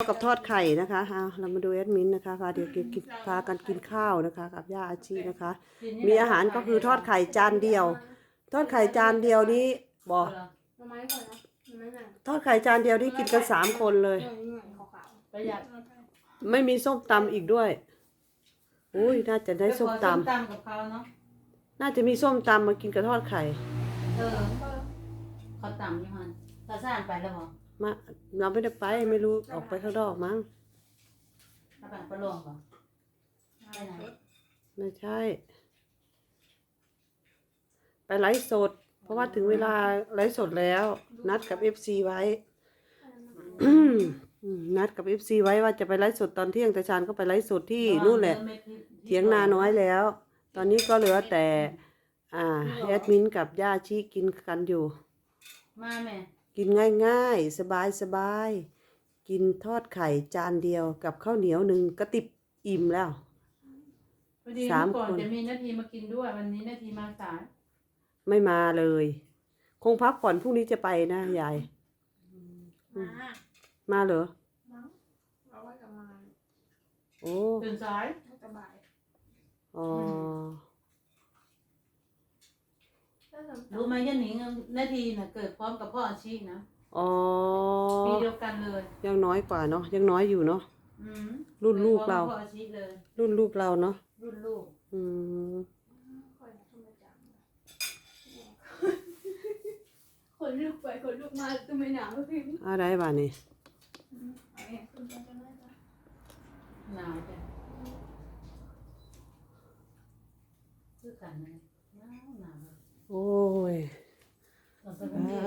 กับทอดไข่นะคะอะเรามาดูแอดมินนะคะพาเดี๋ยวกินกินพากันกินข้าวนะคะ กับย่าอาชีนะคะ มีอาหารก็คือทอดไข่จานเดียว ทอดไข่จานเดียวนี้บอกทอดไข่จานเดียวนี่กินกันสามคนเลย ไม่มีส้มตำอีกด้วยอุ้ยน่าจะได้ส้มตำน่าจะมีส้มตำมากินกับทอดไข่ เออเขาตำยี่หันเราสร้างไปแล้วหรอ มาเราไม่ได้ไปไม่รู้ออกไปข้างนอกมั้งถ้าแบ่งไปลงก่อนไปไหนไม่ใช่ ไปไลฟ์สด เพราะว่าถึงเวลาไลฟ์สดแล้ว นัดกับเอฟซีไว้อืมนัดกับเอฟซีไว้ว่าจะไปไลฟ์สดตอนเที่ยงแต่ชานก็ไปไลฟ์สดที่นู่นแหละ เถียงนาน้อยแล้ว ตอนนี้ก็เหลือแต่ อ่าแอดมินกับย่าชีกินกันอยู่ มาแม่ กินง่ายๆ สบายสบายๆกินทอดไข่จานเดียวกับข้าวเหนียวหนึ่งกระติบอิ่มแล้ว พอดีสามเมื่อก่อนคน จะมีนาทีมากินด้วย วันนี้นาทีมาสายไม่มาเลย คงพักผ่อนพรุ่งนี้จะไปนะยายๆมามาเหรอ มั้งเราว่าจะมาโอ้ ตื่นสายไม่สบาย อ๋อถ้าสำ รู้ไหมยันหนิงนาทีน่ะเกิดพร้อมกับพ่ออาชีพนะอ๋อปีเดียวกันเลยยังน้อยกว่าเนาะยังน้อยอยู่เนาะอืมรุ่นลูกเราพ่ออาชีพเลย รุ่นลูกเราเนาะรุ่นลูกอืมคอยทำประจำคนลูกไปคนลูกมาตัวไม่หนาวพี่อะไรบ้านี่เอาเนี่ยคุณจะจะได้ปะหนาวจ้ะคือกันนะหนาวหนาว โอ้ยเราไปปเป็นเดียว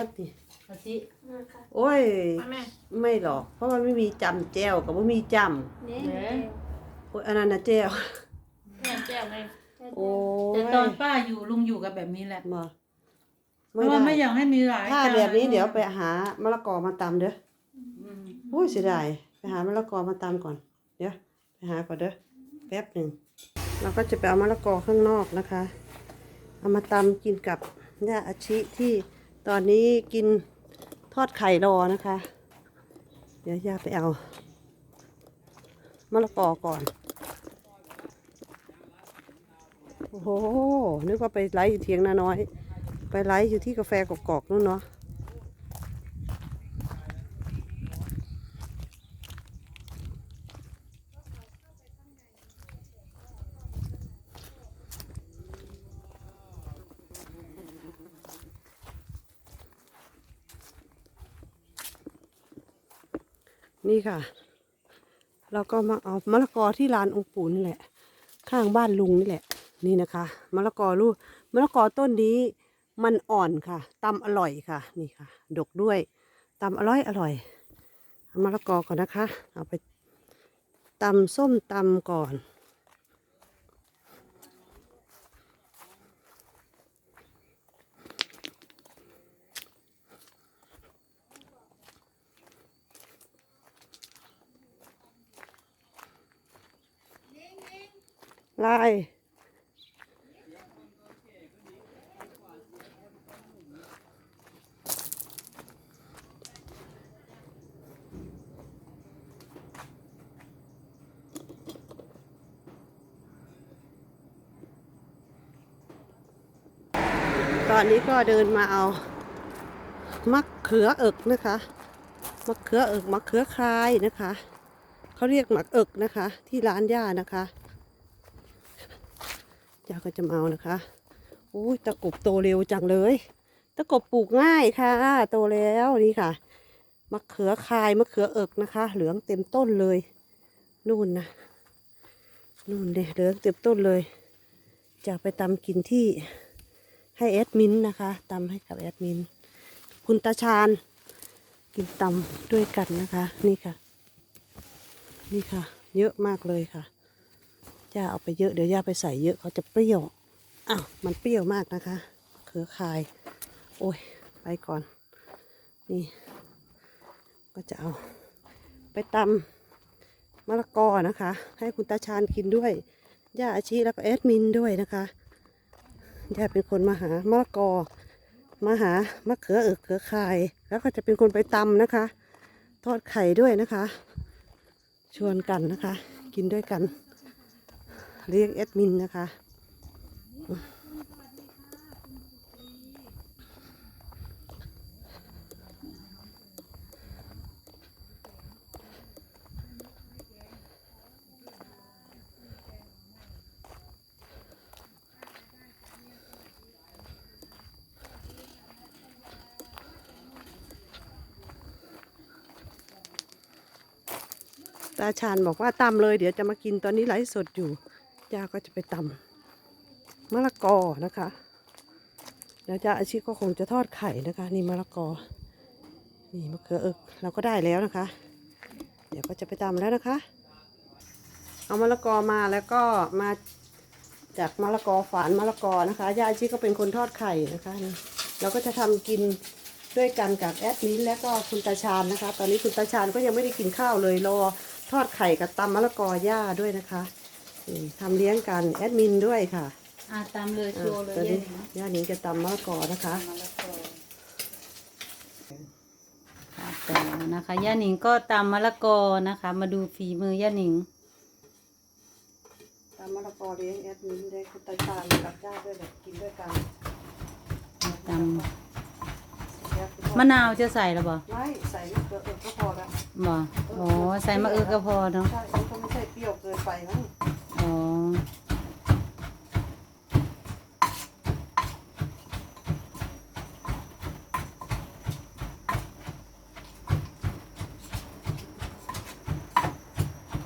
าดนี่อาชีพมาค่ะโอ้ยมาแม่ไม่หรอก เพราะมันไม่มีจำแจ้วกับว่ามีจเนี่ยำโอ้ยอันนั้นนะแจ้วแม่แก้วไงโอ้ยแต่ตอนป้าอยู่ลุงอยู่กับแบบนี้แหละมาเพราะว่าไม่อยากให้มีหลายถ้าจนแบบนี้เดี๋ยวไปหามะละกอมาตำเด้ออืมโอ้ยเสียดายไปหามะละกอมาตำก่อน เดี๋ยวไปหาก่อนเด้อแป๊บหนึ่งเราก็จะไปเอามะละกอข้างนอกนะคะ เอามาตำกินกับย่าอาชิที่ตอนนี้กินทอดไข่รอนะคะ เดี๋ยวย่าไปเอามะละกอก่อน โอ้โหนึกว่าไปไลฟ์อยู่เทียงนาน้อย ไปไลฟ์อยู่ที่กาแฟกอกๆนู่นเนาะ นี่ค่ะ เราก็มาเอามะละกอที่ลานองค์ปู่นี่แหละ ข้างบ้านลุงนี่แหละ นี่นะคะมะละกอลูกมะละกอต้นนี้มันอ่อนค่ะตำอร่อยค่ะ นี่ค่ะ ดกด้วยตำอร่อยอร่อยเอามะละกอก่อนนะคะ เอาไปตำส้มตำก่อน ลายตอนนี้ก็เดินมาเอามะเขือเอิกนะคะมะเขือเอิกมะเขือคายนะคะ เขาเรียกหมักเอิกนะคะ ที่ร้านย่านะคะ ย่าก็จะเอานะคะโอ้ยตะกบโตเร็วจังเลย ตะกบปลูกง่ายค่ะ โตแล้วนี่ค่ะมะเขือคายมะเขือเอิกนะคะ เหลืองเต็มต้นเลย นู่นนะนู่นเด้เหลืองเต็มต้นเลย จะไปตำกินที่ให้แอดมินนะคะตำให้กับแอดมิน คุณตาชาญกินตำด้วยกันนะคะ นี่ค่ะ นี่ค่ะ เยอะมากเลยค่ะ ย่าเอาไปเยอะเดี๋ยวย่าไปใส่เยอะเขาจะเปรี้ยวอ้าวมันเปรี้ยวมากนะคะเขือคาย โอ้ยไปก่อน นี่ ก็จะเอา ไปตำมะละกอนะคะ ให้คุณตาชาญกินด้วยย่าอาชีแล้วก็แอดมินด้วยนะคะย่าเป็นคนมาหามะละกอมาหามะเขือเอิกเขือคาย แล้วก็จะเป็นคนไปตำนะคะ ทอดไข่ด้วยนะคะ ชวนกันนะคะ กินด้วยกัน เรียกแอดมินนะคะ ตาชาญบอกว่าตำเลยเดี๋ยวจะมากินตอนนี้ไลฟ์สดอยู่ ย่าก็จะไปตำมะละกอนะคะแล้วจ้าอาชีพก็คงจะทอดไข่นะคะ นี่มะละกอ นี่มะเขือเอกเราก็ได้แล้วนะคะ เดี๋ยวก็จะไปตำแล้วนะคะ เอามะละกอมาแล้วก็มาจากมะละกอฝานมะละกอนะคะย่าอาชีพก็เป็นคนทอดไข่นะคะนี่เราก็จะทำกินด้วยกันกับแอดมินและก็คุณตาชาญนะคะ ตอนนี้คุณตาชาญก็ยังไม่ได้กินข้าวเลยรอทอดไข่กับตำมะละกอย่าด้วยนะคะ ทำเลี้ยงกันแอดมินด้วยค่ะอ่าตามเลยอะโชว์เลยตอนเย็นี้นย่าหนิงจะตำมะละกอนะคะมะละกอค่ะต่อนะคะย่าหนิงก็ตำมะละกอนะคะ มาดูฝีมือย่าหนิงตำมะละกอเลี้ยงแอดมินได้คุณตาชาญกับย่าด้วยแบบกินด้วยกันตำมะนาวจะใส่หรือเปล่าไม่ใส่มะเขือเออก็พอแล้วบ่อ๋อใส่มะเอือก็พอเนาะใช่มันก็ไม่ใช่เปรี้ยวเกินไปมั้ง อ๋อ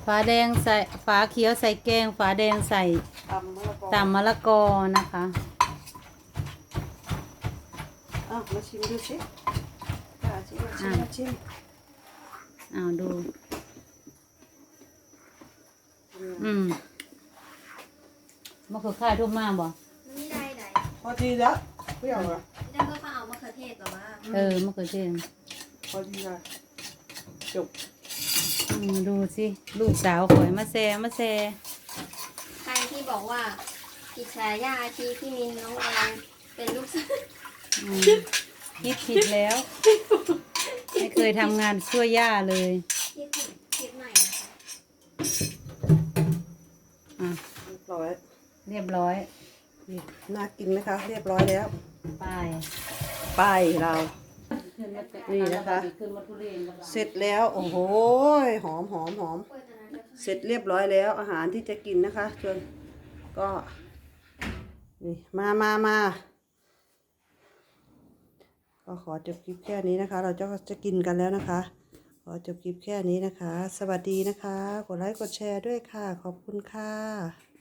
ฝาแดงใส่ฝาเขียวใส่แกงฝาแดงใส่ตำมะละกอตำมะละกอนะคะอะมาชิมดูสิย่าชิมมาชิมมาชิมอ้าวดู อืมมะเขือข่ายทุ่มมากบ่ไม่ได้ไหนพอดีแล้วเปรี้ยวเหรอเดี๋ยวก็เขาเอามะเขือเทศหรอวะเออมะเขือเทศพอดีเลยจบอืม ดูสิลูกสาวข่อยมาแซมาแซใครที่บอกว่าอิจฉาญาชีที่มีน้องแอนเป็นลูกสาวอืมคิดผิดแล้ว ไม่เคยทำงานช่วยย่าเลยคิดผิดคิดใหม่นะคะอะเรียบร้อยเรียบร้อยนี่น่ากินไหมคะ เรียบร้อยแล้ว ไปป้ายเราขึ้ นมาแตนี่นะคะขึ้นมาทุเรียนกับเราเสร็จแล้วโอ้โหหอมหอมหอมเปิดอันนั้นด้วยค่ะเสร็จเรียบร้อยแล้วอาหารที่จะกินนะคะชวนก็นี่มามามาก็ขอจบคลิปแค่นี้นะคะ เราจะจะกินกันแล้วนะคะ ขอจบคลิปแค่นี้นะคะ สวัสดีนะคะ กดไลค์กดแชร์ด้วยค่ะ ขอบคุณค่ะ